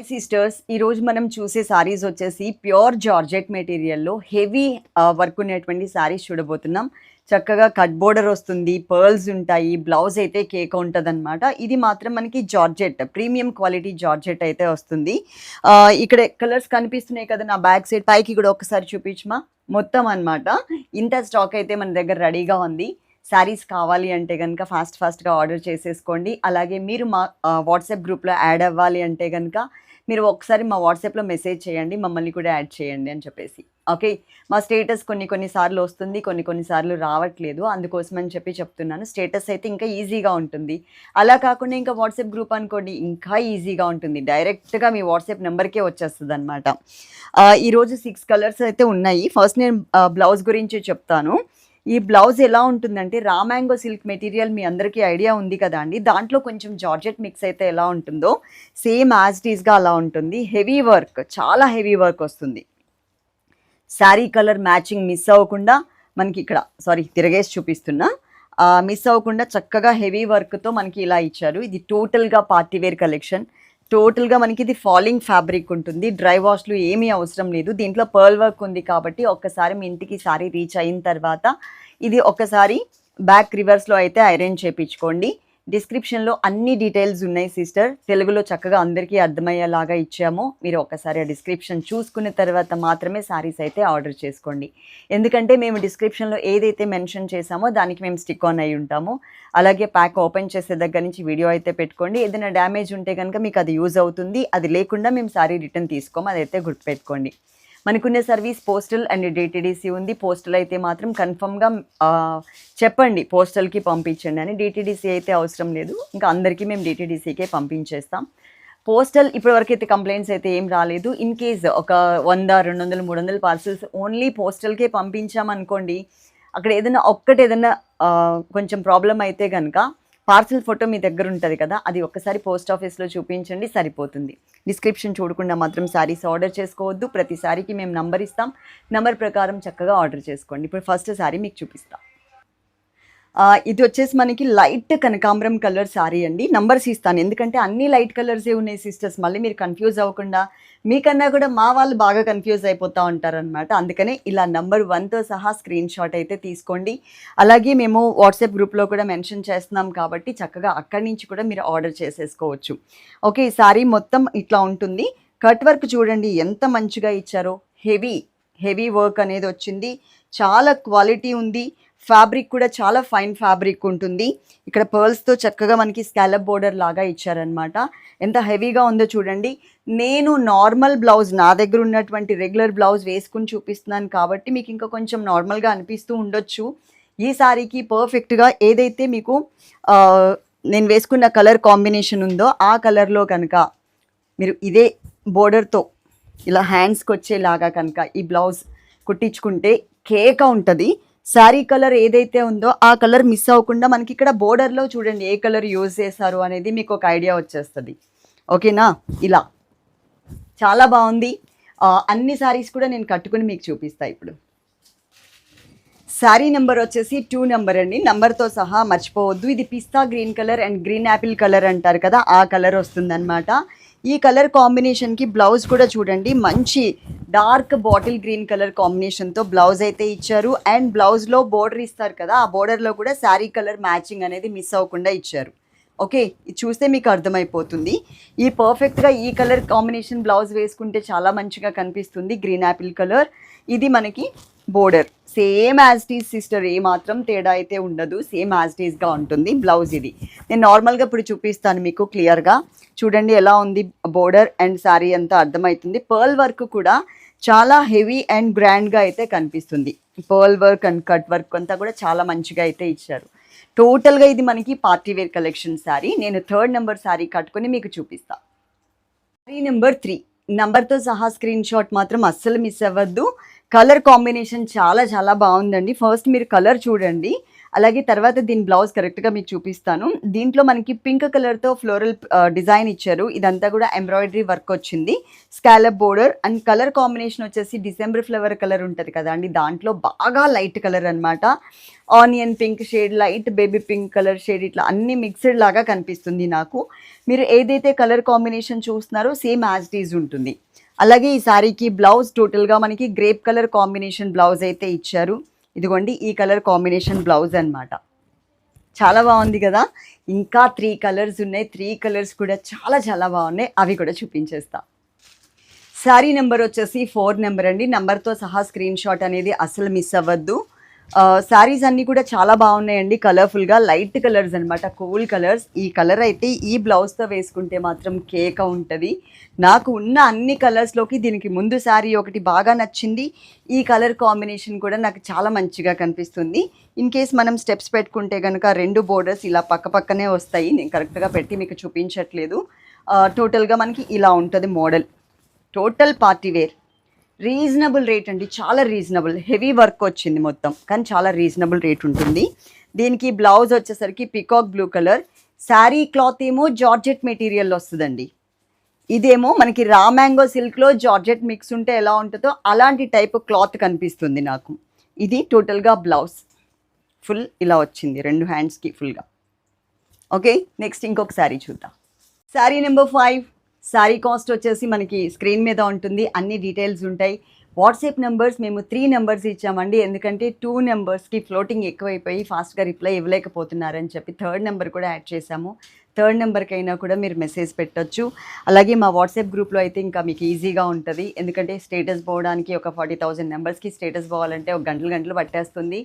Hi sisters ఈరోజు మనం చూసే సారీస్ వచ్చేసి ప్యూర్ జార్జెట్ మెటీరియల్లో హెవీ వర్క్ ఉన్నటువంటి సారీస్ చూడబోతున్నాం. చక్కగా కట్ బోర్డర్ వస్తుంది పర్ల్స్ ఉంటాయి బ్లౌజ్ అయితే కేక్ ఉంటుంది ఇది మాత్రం మనకి జార్జెట్ ప్రీమియం క్వాలిటీ జార్జెట్ అయితే వస్తుంది. ఇక్కడ కలర్స్ కనిపిస్తున్నాయి కదా నా బ్యాక్ సైడ్ పైకి కూడా ఒకసారి చూపించమా? మొత్తం అన్నమాట. ఇంత స్టాక్ అయితే మన దగ్గర రెడీగా ఉంది. శారీస్ కావాలి అంటే కనుక ఫాస్ట్ ఫాస్ట్గా ఆర్డర్ చేసేసుకోండి. అలాగే మీరు మా వాట్సాప్ గ్రూప్లో యాడ్ అవ్వాలి అంటే కనుక మీరు ఒకసారి మా వాట్సాప్లో మెసేజ్ చేయండి మమ్మల్ని కూడా యాడ్ చేయండి అని చెప్పేసి. ఓకే? మా స్టేటస్ కొన్ని కొన్నిసార్లు వస్తుంది కొన్ని కొన్నిసార్లు రావట్లేదు. అందుకోసం అని చెప్పి చెప్తున్నాను. స్టేటస్ అయితే ఇంకా ఈజీగా ఉంటుంది. అలా కాకుండా ఇంకా వాట్సాప్ గ్రూప్ అనుకోండి ఇంకా ఈజీగా ఉంటుంది. డైరెక్ట్గా మీ వాట్సాప్ నెంబర్కే వచ్చేస్తుంది అనమాట ఈరోజు సిక్స్ కలర్స్ అయితే ఉన్నాయి. ఫస్ట్ నేను బ్లౌజ్ గురించి చెప్తాను. ఈ బ్లౌజ్ ఎలా ఉంటుందంటే రామాంగో సిల్క్ మెటీరియల్ మీ అందరికీ ఐడియా ఉంది కదా అండి. దాంట్లో కొంచెం జార్జెట్ మిక్స్ అయితే ఎలా ఉంటుందో సేమ్ యాజ్ డీస్గా అలా ఉంటుంది. హెవీ వర్క్ చాలా హెవీ వర్క్ వస్తుంది. శారీ కలర్ మ్యాచింగ్ మిస్ అవ్వకుండా మనకి ఇక్కడ సారీ తిరగేసి చూపిస్తున్నా. మిస్ అవ్వకుండా చక్కగా హెవీ వర్క్తో మనకి ఇలా ఇచ్చారు. ఇది టోటల్గా పార్టీవేర్ కలెక్షన్. టోటల్గా మనకి ఇది ఫాలింగ్ ఫ్యాబ్రిక్ ఉంటుంది. డ్రై వాష్లు ఏమీ అవసరం లేదు. దీంట్లో పర్ల్ వర్క్ ఉంది కాబట్టి ఒక్కసారి మీ ఇంటికి సారీ రీచ్ అయిన తర్వాత ఇది ఒకసారి బ్యాక్ రివర్స్లో అయితే ఐరన్ చేయించుకోండి డిస్క్రిప్షన్లో అన్ని డీటెయిల్స్ ఉన్నాయి సిస్టర్ తెలుగులో చక్కగా అందరికీ అర్థమయ్యేలాగా ఇచ్చాము. మీరు ఒకసారి ఆ డిస్క్రిప్షన్ చూసుకున్న తర్వాత మాత్రమే శారీస్ అయితే ఆర్డర్ చేసుకోండి. ఎందుకంటే మేము డిస్క్రిప్షన్లో ఏదైతే మెన్షన్ చేసామో దానికి మేము స్టిక్ ఆన్ అయి ఉంటాము. అలాగే ప్యాక్ ఓపెన్ చేసే దగ్గర నుంచి వీడియో అయితే పెట్టుకోండి. ఏదైనా డ్యామేజ్ ఉంటే కనుక మీకు అది యూజ్ అవుతుంది. అది లేకుండా మేము శారీ రిటర్న్ తీసుకోము. అదైతే గుర్తుపెట్టుకోండి. మనకున్న సర్వీస్ పోస్టల్ అండ్ డిటిడిసి ఉంది. పోస్టల్ అయితే మాత్రం కన్ఫర్మ్గా చెప్పండి పోస్టల్కి పంపించండి అని. డిటిడిసి అయితే అవసరం లేదు. ఇంకా అందరికీ మేము డిటిడిసికే పంపించేస్తాం. పోస్టల్ ఇప్పటివరకు అయితే కంప్లైంట్స్ అయితే ఏం రాలేదు. ఇన్ కేస్ ఒక వంద రెండు వందలు మూడు వందల పార్సల్స్ ఓన్లీ పోస్టల్కే పంపించామనుకోండి అక్కడ ఏదైనా ఒక్కటి ఏదైనా కొంచెం ప్రాబ్లం అయితే కనుక పార్సిల్ ఫోటో మీ దగ్గర ఉంటుంది కదా అది ఒక్కసారి పోస్ట్ ఆఫీస్లో చూపించండి సరిపోతుంది. డిస్క్రిప్షన్ చూడకుండా మాత్రం శారీస్ ఆర్డర్ చేసుకోవద్దు ప్రతి శారీకి మేము నంబర్ ఇస్తాం. నంబర్ ప్రకారం చక్కగా ఆర్డర్ చేసుకోండి. ఇప్పుడు ఫస్ట్ శారీ మీకు చూపిస్తాం. ఇది వచ్చేసి మనకి లైట్ కనకాంబరం కలర్ శారీ అండి. నంబర్స్ ఇస్తాను. ఎందుకంటే అన్ని లైట్ కలర్సే ఉన్నాయి సిస్టర్స్? మళ్ళీ మీరు కన్ఫ్యూజ్ అవ్వకుండా మీకన్నా కూడా మా వాళ్ళు బాగా కన్ఫ్యూజ్ అయిపోతూ ఉంటారనమాట అందుకనే ఇలా నంబర్ వన్తో సహా స్క్రీన్ షాట్ అయితే తీసుకోండి. అలాగే మేము వాట్సాప్ గ్రూప్లో కూడా మెన్షన్ చేస్తున్నాం కాబట్టి చక్కగా అక్కడి నుంచి కూడా మీరు ఆర్డర్ చేసేసుకోవచ్చు. ఓకే ఈ శారీ మొత్తం ఇట్లా ఉంటుంది. కట్ వర్క్ చూడండి ఎంత మంచిగా ఇచ్చారో. హెవీ హెవీ వర్క్ అనేది వచ్చింది. చాలా క్వాలిటీ ఉంది. ఫ్యాబ్రిక్ కూడా చాలా ఫైన్ ఫ్యాబ్రిక్ ఉంటుంది. ఇక్కడ పర్ల్స్తో చక్కగా మనకి స్కాలప్ బోర్డర్ లాగా ఇచ్చారనమాట ఎంత హెవీగా ఉందో చూడండి. నేను నార్మల్ బ్లౌజ్ నా దగ్గర ఉన్నటువంటి రెగ్యులర్ బ్లౌజ్ వేసుకుని చూపిస్తున్నాను కాబట్టి మీకు ఇంకా కొంచెం నార్మల్గా అనిపిస్తూ ఉండొచ్చు. ఈ సారీకి పర్ఫెక్ట్గా ఏదైతే మీకు నేను వేసుకున్న కలర్ కాంబినేషన్ ఉందో ఆ కలర్లో కనుక మీరు ఇదే బోర్డర్తో ఇలా హ్యాండ్స్కి వచ్చేలాగా కనుక ఈ బ్లౌజ్ కుట్టించుకుంటే కేక ఉంటుంది. శారీ కలర్ ఏదైతే ఉందో ఆ కలర్ మిస్ అవ్వకుండా మనకి ఇక్కడ బోర్డర్లో చూడండి ఏ కలర్ యూజ్ చేశారు అనేది మీకు ఒక ఐడియా వచ్చేస్తుంది. ఓకేనా ఇలా. చాలా బాగుంది. అన్ని శారీస్ కూడా నేను కట్టుకుని మీకు చూపిస్తా ఇప్పుడు. శారీ నెంబర్ వచ్చేసి టూ నెంబర్ అండి. నెంబర్తో సహా మర్చిపోవద్దు. ఇది పిస్తా green colour and green apple colour అంటారు కదా ఆ కలర్ వస్తుందన్నమాట. ఈ కలర్ కాంబినేషన్కి బ్లౌజ్ కూడా చూడండి. మంచి డార్క్ బాటిల్ గ్రీన్ కలర్ కాంబినేషన్తో బ్లౌజ్ అయితే ఇచ్చారు. అండ్ బ్లౌజ్లో బోర్డర్ ఇస్తారు కదా ఆ బోర్డర్లో కూడా శారీ కలర్ మ్యాచింగ్ అనేది మిస్ అవ్వకుండా ఇచ్చారు. ఓకే ఇది చూస్తే మీకు అర్థమైపోతుంది. ఈ పర్ఫెక్ట్గా ఈ కలర్ కాంబినేషన్ బ్లౌజ్ వేసుకుంటే చాలా మంచిగా కనిపిస్తుంది గ్రీన్ యాపిల్ కలర్. ఇది మనకి border. Same as this sister ఏ మాత్రం తేడా అయితే ఉండదు. సేమ్ యాజ్ టీజ్గా ఉంటుంది బ్లౌజ్ ఇది. నేను నార్మల్గా ఇప్పుడు చూపిస్తాను మీకు క్లియర్గా. చూడండి ఎలా ఉంది బోర్డర్ అండ్ శారీ అంతా అర్థమవుతుంది. పర్ల్ వర్క్ కూడా చాలా హెవీ అండ్ గ్రాండ్గా అయితే కనిపిస్తుంది. Pearl work and cut work అంతా కూడా చాలా మంచిగా అయితే ఇచ్చారు. టోటల్గా ఇది మనకి పార్టీ వేర్ కలెక్షన్ శారీ నేను థర్డ్ నెంబర్ శారీ కట్టుకొని మీకు చూపిస్తా. శారీ నెంబర్ త్రీ నంబర్తో సహా స్క్రీన్ షాట్ మాత్రం అస్సలు మిస్ అవ్వద్దు. కలర్ కాంబినేషన్ చాలా చాలా బాగుందండి. ఫస్ట్ మీరు కలర్ చూడండి. అలాగే తర్వాత దీని బ్లౌజ్ కరెక్ట్గా మీకు చూపిస్తాను. దీంట్లో మనకి పింక్ కలర్తో ఫ్లోరల్ డిజైన్ ఇచ్చారు. ఇదంతా కూడా ఎంబ్రాయిడరీ వర్క్ వచ్చింది. Scallop border and colour combination వచ్చేసి డిసెంబర్ ఫ్లవర్ కలర్ ఉంటుంది కదా అండి. దాంట్లో బాగా లైట్ కలర్ అనమాట onion pink shade light baby pink colour shade ఇట్లా అన్ని మిక్స్డ్ లాగా కనిపిస్తుంది నాకు. మీరు ఏదైతే కలర్ కాంబినేషన్ చూస్తున్నారో సేమ్ యాజ్ ఇట్ ఈజ్ ఉంటుంది. అలాగే ఈ శారీకి బ్లౌజ్ టోటల్గా మనకి గ్రేప్ కలర్ కాంబినేషన్ బ్లౌజ్ అయితే ఇచ్చారు. ఇదిగోండి ఈ కలర్ కాంబినేషన్ బ్లౌజ్ అనమాట చాలా బాగుంది కదా? ఇంకా త్రీ కలర్స్ ఉన్నాయి. త్రీ కలర్స్ కూడా చాలా చాలా బాగున్నాయి. అవి కూడా చూపించేస్తా. శారీ నెంబర్ వచ్చేసి ఫోర్ నెంబర్ అండి. నెంబర్తో సహా స్క్రీన్ షాట్ అనేది అసలు మిస్ అవ్వద్దు. శారీస్ అన్నీ కూడా చాలా బాగున్నాయండి కలర్ఫుల్గా లైట్ కలర్స్ అనమాట కూల్ కలర్స్ ఈ కలర్ అయితే ఈ బ్లౌజ్తో వేసుకుంటే మాత్రం కేక ఉంటుంది. నాకు ఉన్న అన్ని కలర్స్లోకి దీనికి ముందు శారీ ఒకటి బాగా నచ్చింది. ఈ కలర్ కాంబినేషన్ కూడా నాకు చాలా మంచిగా కనిపిస్తుంది. ఇన్ కేస్ మనం స్టెప్స్ పెట్టుకుంటే కనుక రెండు బోర్డర్స్ ఇలా పక్క పక్కనే వస్తాయి. నేను కరెక్ట్గా పెట్టి మీకు చూపించట్లేదు. టోటల్గా మనకి ఇలా ఉంటుంది model total party wear reasonable rate అండి. చాలా రీజనబుల్. హెవీ వర్క్ వచ్చింది మొత్తం. కానీ చాలా రీజనబుల్ రేట్ ఉంటుంది. దీనికి బ్లౌజ్ వచ్చేసరికి peacock blue colour. Sari cloth ఏమో జార్జెట్ మెటీరియల్ వస్తుందండి. ఇదేమో మనకి రా మ్యాంగో సిల్క్లో జార్జెట్ మిక్స్ ఉంటే ఎలా ఉంటుందో అలాంటి టైప్ క్లాత్ కనిపిస్తుంది నాకు. ఇది టోటల్గా బ్లౌజ్. ఫుల్ ఇలా వచ్చింది. రెండు హ్యాండ్స్కి ఫుల్గా. ఓకే నెక్స్ట్ ఇంకొక శారీ చూద్దాం. Sari number five. Sari cost వచ్చేసి మనకి స్క్రీన్ మీద ఉంటుంది అన్ని డీటెయిల్స్ ఉంటాయి. వాట్సాప్ నెంబర్స్ మేము త్రీ నెంబర్స్ ఇచ్చామండి ఎందుకంటే టూ నెంబర్స్కి ఫ్లోటింగ్ ఎక్కువైపోయి ఫాస్ట్గా రిప్లై ఇవ్వలేకపోతున్నారని చెప్పి థర్డ్ నెంబర్ కూడా యాడ్ చేశాము. థర్డ్ నెంబర్కి అయినా కూడా మీరు మెసేజ్ పెట్టొచ్చు. అలాగే మా వాట్సాప్ గ్రూప్లో అయితే ఇంకా మీకు ఈజీగా ఉంటుంది. ఎందుకంటే స్టేటస్ పోవడానికి ఒక ఫార్టీ థౌసండ్ నెంబర్స్కి స్టేటస్ పోవాలంటే ఒక గంటలు గంటలు పట్టేస్తుంది.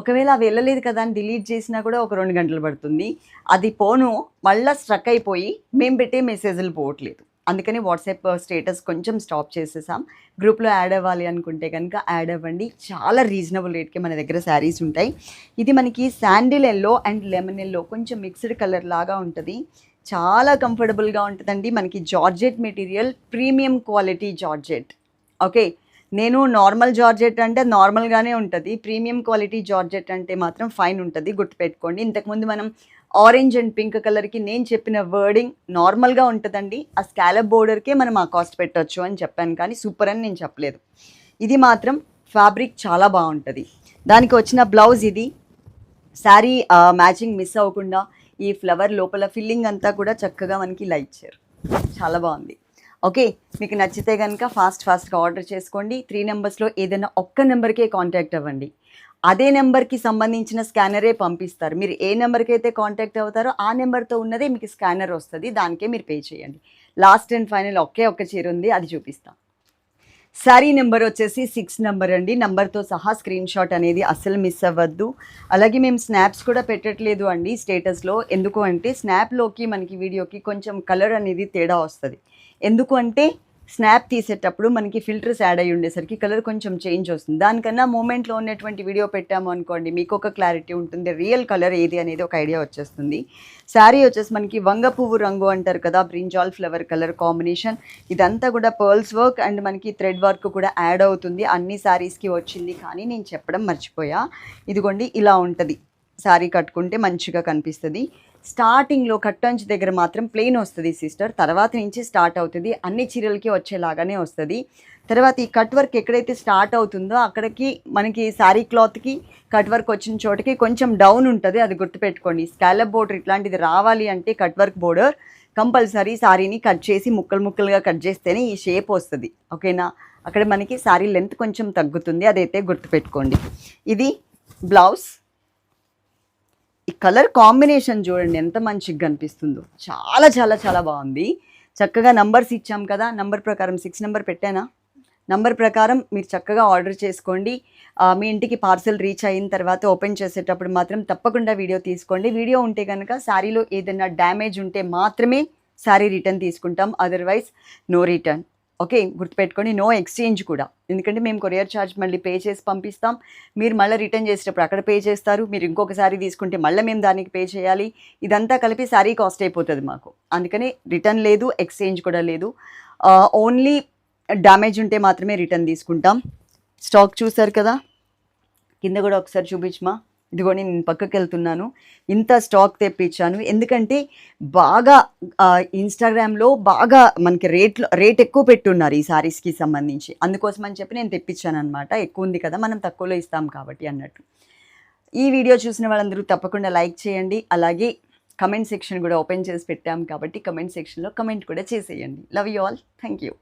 ఒకవేళ అవి వెళ్ళలేదు కదా అని డిలీట్ చేసినా కూడా ఒక రెండు గంటలు పడుతుంది. అది పోను మళ్ళీ స్ట్రక్ అయిపోయి మేము పెట్టే మెసేజ్లు పోవట్లేదు. అందుకని వాట్సాప్ స్టేటస్ కొంచెం స్టాప్ చేసేసాం. గ్రూప్లో యాడ్ అవ్వాలి అనుకుంటే కనుక యాడ్ అవ్వండి. చాలా రీజనబుల్ రేట్కి మన దగ్గర శారీస్ ఉంటాయి. ఇది మనకి sandal yellow and lemon yellow కొంచెం మిక్స్డ్ కలర్ లాగా ఉంటుంది. చాలా కంఫర్టబుల్గా ఉంటుందండి. మనకి georgette material premium quality georgette. Okay? నేను నార్మల్ జార్జెట్ అంటే నార్మల్గానే ఉంటుంది. ప్రీమియం క్వాలిటీ జార్జెట్ అంటే మాత్రం ఫైన్ ఉంటుంది. గుర్తుపెట్టుకోండి. ఇంతకుముందు మనం ఆరెంజ్ అండ్ పింక్ కలర్కి నేను చెప్పిన వర్డింగ్ నార్మల్గా ఉంటుందండి. ఆ స్కాలప్ బోర్డర్కే మనం ఆ కాస్ట్ పెట్టొచ్చు అని చెప్పాను కానీ సూపర్ అని నేను చెప్పలేదు. ఇది మాత్రం ఫ్యాబ్రిక్ చాలా బాగుంటుంది. దానికి వచ్చిన బ్లౌజ్ ఇది. శారీ మ్యాచింగ్ మిస్ అవ్వకుండా ఈ ఫ్లవర్ లోపల ఫిల్లింగ్ అంతా కూడా చక్కగా మనకి ఇలా ఇచ్చారు. చాలా బాగుంది. ఓకే మీకు నచ్చితే కనుక ఫాస్ట్ ఫాస్ట్గా ఆర్డర్ చేసుకోండి. త్రీ నెంబర్స్లో ఏదైనా ఒక్క నెంబర్కే కాంటాక్ట్ అవ్వండి. అదే నెంబర్కి సంబంధించిన స్కానరే పంపిస్తారు. మీరు ఏ నెంబర్కి అయితే కాంటాక్ట్ అవుతారో ఆ నెంబర్తో ఉన్నదే మీకు స్కానర్ వస్తుంది. దానికే మీరు పే చేయండి. లాస్ట్ అండ్ ఫైనల్ ఒకే ఒక్క చీర ఉంది. అది చూపిస్తాం. శారీ నెంబర్ వచ్చేసి సిక్స్ నెంబర్ అండి. నెంబర్తో సహా స్క్రీన్ షాట్ అనేది అస్సలు మిస్ అవ్వద్దు. అలాగే మేము స్నాప్స్ కూడా పెట్టట్లేదు అండి స్టేటస్లో. ఎందుకు అంటే స్నాప్లోకి మనకి వీడియోకి కొంచెం కలర్ అనేది తేడా వస్తుంది. ఎందుకు అంటే స్నాప్ తీసేటప్పుడు మనకి ఫిల్టర్స్ యాడ్ అయ్యి ఉండేసరికి కలర్ కొంచెం చేంజ్ వస్తుంది. దానికన్నా మూమెంట్లో ఉన్నటువంటి వీడియో పెట్టాము అనుకోండి మీకు ఒక క్లారిటీ ఉంటుంది. రియల్ కలర్ ఏది అనేది ఒక ఐడియా వచ్చేస్తుంది. శారీ వచ్చేసి మనకి వంగ పువ్వు రంగు అంటారు కదా బ్రింజాల్ ఫ్లవర్ కలర్ కాంబినేషన్. ఇదంతా కూడా పర్ల్స్ వర్క్ అండ్ మనకి థ్రెడ్ వర్క్ కూడా యాడ్ అవుతుంది. అన్ని శారీస్కి వచ్చింది కానీ నేను చెప్పడం మర్చిపోయా. ఇదిగోండి ఇలా ఉంటుంది. శారీ కట్టుకుంటే మంచిగా కనిపిస్తుంది. స్టార్టింగ్లో కట్టంచి దగ్గర మాత్రం ప్లెయిన్ వస్తుంది సిస్టర్. తర్వాత నుంచి స్టార్ట్ అవుతుంది. అన్ని చీరలకి వచ్చేలాగానే వస్తుంది. తర్వాత ఈ కట్ వర్క్ ఎక్కడైతే స్టార్ట్ అవుతుందో అక్కడికి మనకి శారీ క్లాత్కి కట్ వర్క్ వచ్చిన చోటకి కొంచెం డౌన్ ఉంటుంది అది గుర్తుపెట్టుకోండి. స్కాలప్ బోర్డర్ ఇట్లాంటిది రావాలి అంటే కట్ వర్క్ బోర్డర్ కంపల్సరీ శారీని కట్ చేసి ముక్కలు ముక్కలుగా కట్ చేస్తేనే ఈ షేప్ వస్తుంది. ఓకేనా? అక్కడ మనకి శారీ లెంత్ కొంచెం తగ్గుతుంది అదైతే గుర్తుపెట్టుకోండి. ఇది బ్లౌజ్. ఈ కలర్ కాంబినేషన్ చూడండి ఎంత మంచిగా కనిపిస్తుందో. చాలా చాలా చాలా బాగుంది. చక్కగా నంబర్స్ ఇచ్చాం కదా నంబర్ ప్రకారం సిక్స్ నెంబర్ పెట్టానా? నంబర్ ప్రకారం మీరు చక్కగా ఆర్డర్ చేసుకోండి. మీ ఇంటికి పార్సల్ రీచ్ అయిన తర్వాత ఓపెన్ చేసేటప్పుడు మాత్రం తప్పకుండా వీడియో తీసుకోండి. వీడియో ఉంటే కనుక శారీలో ఏదైనా డ్యామేజ్ ఉంటే మాత్రమే శారీ రిటర్న్ తీసుకుంటాం. అదర్వైజ్ నో రిటర్న్ ఓకే గుర్తుపెట్టుకొని నో ఎక్స్చేంజ్ కూడా. ఎందుకంటే మేము కొరియర్ ఛార్జ్ మళ్ళీ పే చేసి పంపిస్తాం. మీరు మళ్ళీ రిటర్న్ చేసేటప్పుడు అక్కడ పే చేస్తారు. మీరు ఇంకొక తీసుకుంటే మళ్ళీ మేము దానికి పే చేయాలి. ఇదంతా కలిపి సారీ కాస్ట్ అయిపోతుంది మాకు. అందుకని రిటర్న్ లేదు ఎక్స్చేంజ్ కూడా లేదు. ఓన్లీ డ్యామేజ్ ఉంటే మాత్రమే రిటర్న్ తీసుకుంటాం. స్టాక్ చూసారు కదా? కింద కూడా ఒకసారి చూపించమా? ఇదిగోని నేను పక్కకి వెళ్తున్నాను ఇంత స్టాక్ తెప్పించాను. ఎందుకంటే బాగా ఇన్స్టాగ్రామ్లో బాగా మనకి రేట్లో రేట్ ఎక్కువ పెట్టున్నారు ఈ సారీస్కి సంబంధించి. అందుకోసం అని చెప్పి నేను తెప్పించాను అనమాట ఎక్కువ ఉంది కదా మనం తక్కువలో ఇస్తాం కాబట్టి అన్నట్టు. ఈ వీడియో చూసిన వాళ్ళందరూ తప్పకుండా లైక్ చేయండి. అలాగే కమెంట్ సెక్షన్ కూడా ఓపెన్ చేసి పెట్టాం కాబట్టి కమెంట్ సెక్షన్లో కమెంట్ కూడా చేసేయండి. Love you all thank you